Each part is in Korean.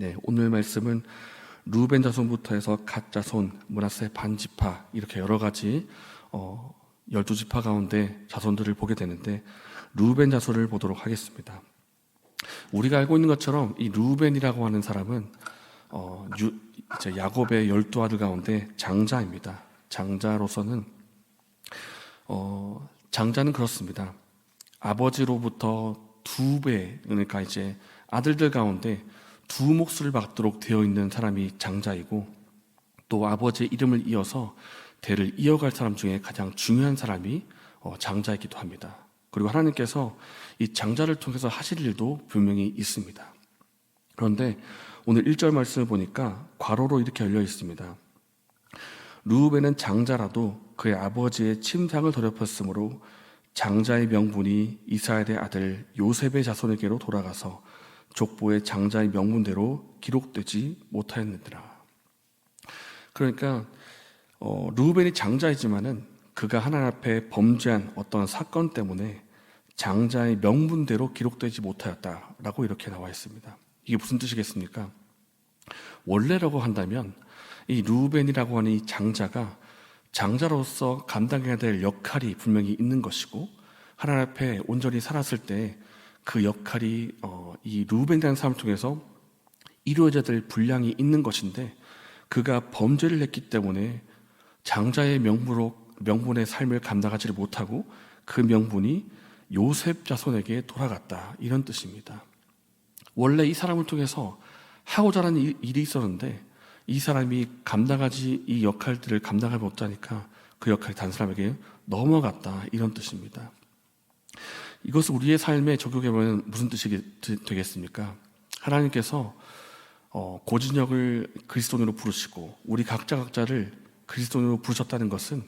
네, 오늘 말씀은 루벤 자손부터 해서 갓 자손, 문하세 반지파 이렇게 여러 가지 어, 12지파 가운데 자손들을 보게 되는데 루벤 자손을 보도록 하겠습니다. 우리가 알고 있는 것처럼 이 루벤이라고 하는 사람은 어, 유, 이제 야곱의 열두 아들 가운데 장자입니다. 장자로서는 어, 장자는 그렇습니다. 아버지로부터 두 배, 그러니까 이제 아들들 가운데 두 몫을 받도록 되어 있는 사람이 장자이고 또 아버지의 이름을 이어서 대를 이어갈 사람 중에 가장 중요한 사람이 어, 장자이기도 합니다. 그리고 하나님께서 이 장자를 통해서 하실 일도 분명히 있습니다. 그런데 오늘 1절 말씀을 보니까 괄호로 이렇게 열려 있습니다. 루벤은 장자라도 그의 아버지의 침상을 더럽혔으므로 장자의 명분이 이스라엘의 아들 요셉의 자손에게로 돌아가서 족보의 장자의 명분대로 기록되지 못하였느니라. 그러니까 어, 루벤이 장자이지만은 그가 하나님 앞에 범죄한 어떤 사건 때문에 장자의 명분대로 기록되지 못하였다라고 이렇게 나와 있습니다. 이게 무슨 뜻이겠습니까? 원래라고 한다면 이 루벤이라고 하는 이 장자가 장자로서 감당해야 될 역할이 분명히 있는 것이고 하나님 앞에 온전히 살았을 때 그 역할이 어, 이 루벤이라는 사람을 통해서 이루어져야 될 분량이 있는 것인데 그가 범죄를 했기 때문에 장자의 명분으로 명분의 삶을 감당하지를 못하고 그 명분이 요셉 자손에게 돌아갔다 이런 뜻입니다. 원래 이 사람을 통해서 하고자 하는 일- 일이 있었는데 이 사람이 감당하지 이 역할들을 감당하지 못하니까 그 역할이 다른 사람에게 넘어갔다 이런 뜻입니다. 이것을 우리의 삶에 적용해보면 무슨 뜻이 되- 되겠습니까? 하나님께서 어, 고진역을 그리스도인으로 부르시고 우리 각자 각자를 그리스도인으로 부르셨다는 것은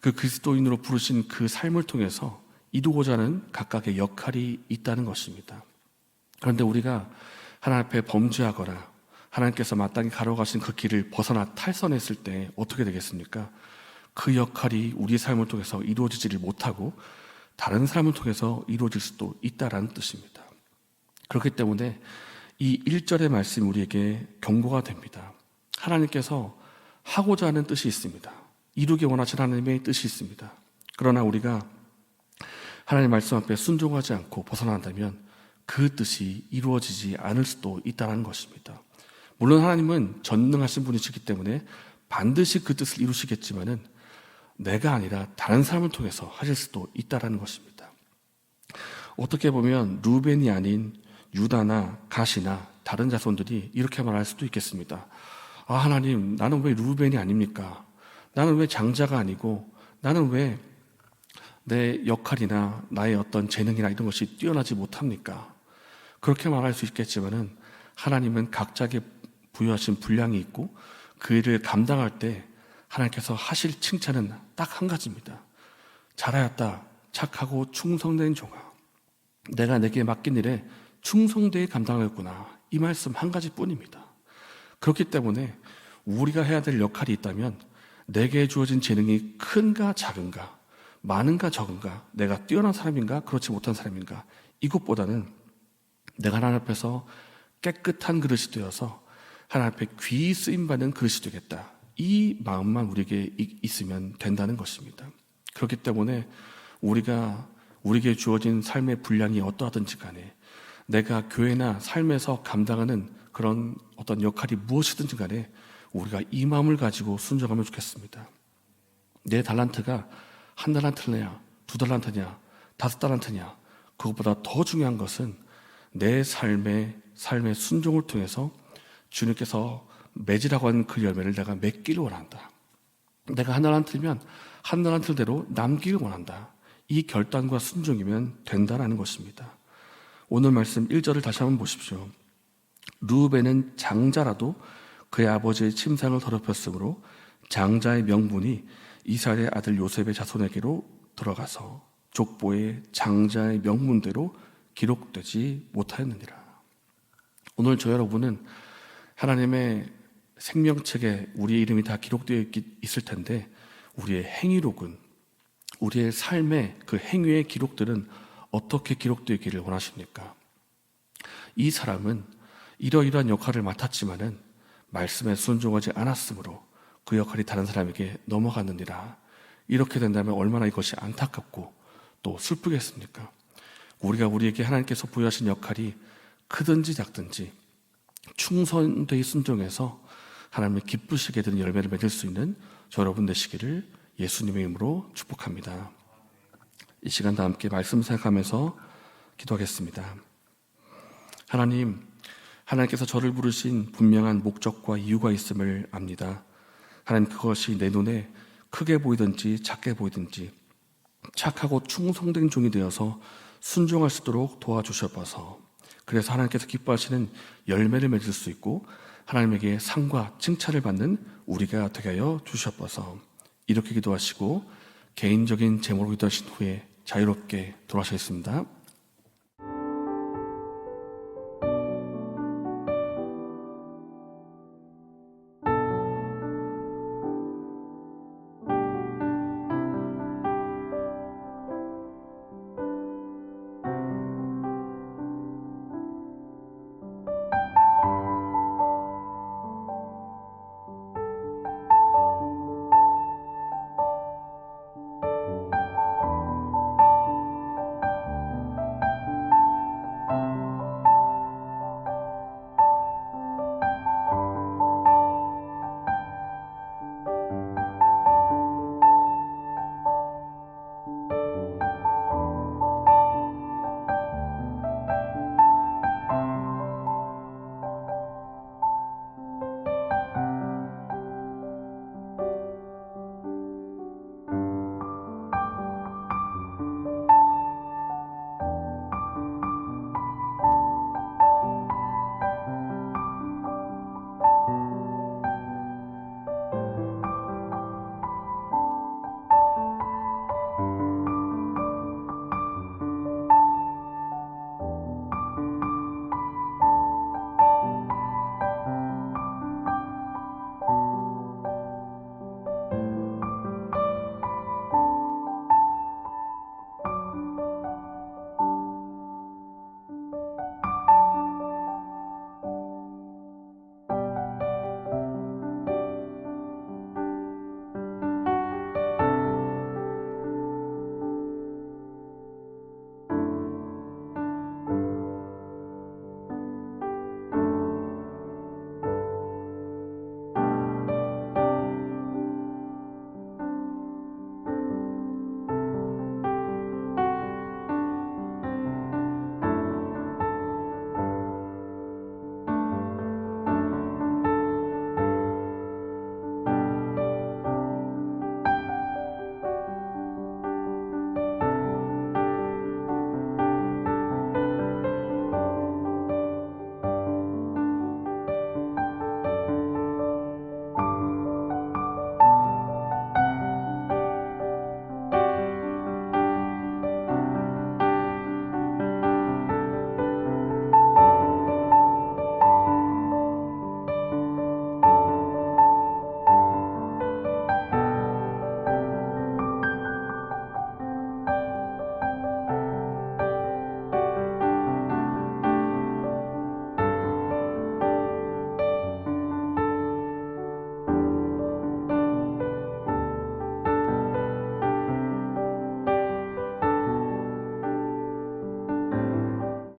그 그리스도인으로 부르신 그 삶을 통해서 이루고자 하는 각각의 역할이 있다는 것입니다. 그런데 우리가 하나님 앞에 범죄하거나 하나님께서 마땅히 가로가신 그 길을 벗어나 탈선했을 때 어떻게 되겠습니까? 그 역할이 우리의 삶을 통해서 이루어지지를 못하고 다른 사람을 통해서 이루어질 수도 있다라는 뜻입니다. 그렇기 때문에 이 1절의 말씀이 우리에게 경고가 됩니다. 하나님께서 하고자 하는 뜻이 있습니다. 이루기 원하신 하나님의 뜻이 있습니다. 그러나 우리가 하나님 말씀 앞에 순종하지 않고 벗어난다면 그 뜻이 이루어지지 않을 수도 있다는 것입니다. 물론 하나님은 전능하신 분이시기 때문에 반드시 그 뜻을 이루시겠지만은 내가 아니라 다른 사람을 통해서 하실 수도 있다라는 것입니다. 어떻게 보면 루벤이 아닌 유다나 가시나 다른 자손들이 이렇게 말할 수도 있겠습니다. 아, 하나님, 나는 왜 루벤이 아닙니까? 나는 왜 장자가 아니고, 나는 왜 내 역할이나 나의 어떤 재능이나 이런 것이 뛰어나지 못합니까? 그렇게 말할 수 있겠지만은 하나님은 각자에게 부여하신 분량이 있고 그 일을 감당할 때 하나님께서 하실 칭찬은 딱 한 가지입니다. 잘하였다. 착하고 충성된 종아. 내가 내게 맡긴 일에 충성되게 감당하였구나. 이 말씀 한 가지 뿐입니다. 그렇기 때문에 우리가 해야 될 역할이 있다면 내게 주어진 재능이 큰가 작은가, 많은가 적은가, 내가 뛰어난 사람인가, 그렇지 못한 사람인가, 이것보다는 내가 하나님 앞에서 깨끗한 그릇이 되어서 하나님 앞에 귀히 쓰임받는 그릇이 되겠다. 이 마음만 우리에게 이- 있으면 된다는 것입니다. 그렇기 때문에 우리가 우리에게 주어진 삶의 분량이 어떠하든지 간에 내가 교회나 삶에서 감당하는 그런 어떤 역할이 무엇이든지 간에 우리가 이 마음을 가지고 순종하면 좋겠습니다. 내 달란트가 한 달란트냐, 두 달란트냐, 다섯 달란트냐, 그것보다 더 중요한 것은 내 삶의 삶의 순종을 통해서 주님께서 맺으라고 하는 그 열매를 내가 맺기를 원한다. 내가 한 달란트면 한 달란트대로 남기를 원한다. 이 결단과 순종이면 된다라는 것입니다. 오늘 말씀 1절을 다시 한번 보십시오. 루벤은 장자라도 그의 아버지의 침상을 더럽혔으므로 장자의 명분이 이스라엘의 아들 요셉의 자손에게로 들어가서 족보의 장자의 명분대로 기록되지 못하였느니라. 오늘 저 여러분은 하나님의 생명책에 우리의 이름이 다 기록되어 있- 있을 텐데 우리의 행위록은 우리의 삶의 그 행위의 기록들은 어떻게 기록되기를 원하십니까? 이 사람은 이러이러한 역할을 맡았지만은 말씀에 순종하지 않았으므로 그 역할이 다른 사람에게 넘어갔느니라. 이렇게 된다면 얼마나 이것이 안타깝고 또 슬프겠습니까? 우리가 우리에게 하나님께서 부여하신 역할이 크든지 작든지 충성되이 순종해서 하나님의 기쁘시게 되는 열매를 맺을 수 있는 저 여러분 되시기를 예수님의 이름으로 축복합니다. 이 시간 다 함께 말씀 생각하면서 기도하겠습니다. 하나님, 하나님께서 저를 부르신 분명한 목적과 이유가 있음을 압니다. 하나님 그것이 내 눈에 크게 보이든지 작게 보이든지 착하고 충성된 종이 되어서 순종할 수 있도록 도와주셔서 그래서 하나님께서 기뻐하시는 열매를 맺을 수 있고 하나님에게 상과 칭찬을 받는 우리가 되게 하여 주셨어서 이렇게 기도하시고 개인적인 제목으로 기도하신 후에 자유롭게 돌아가셨습니다.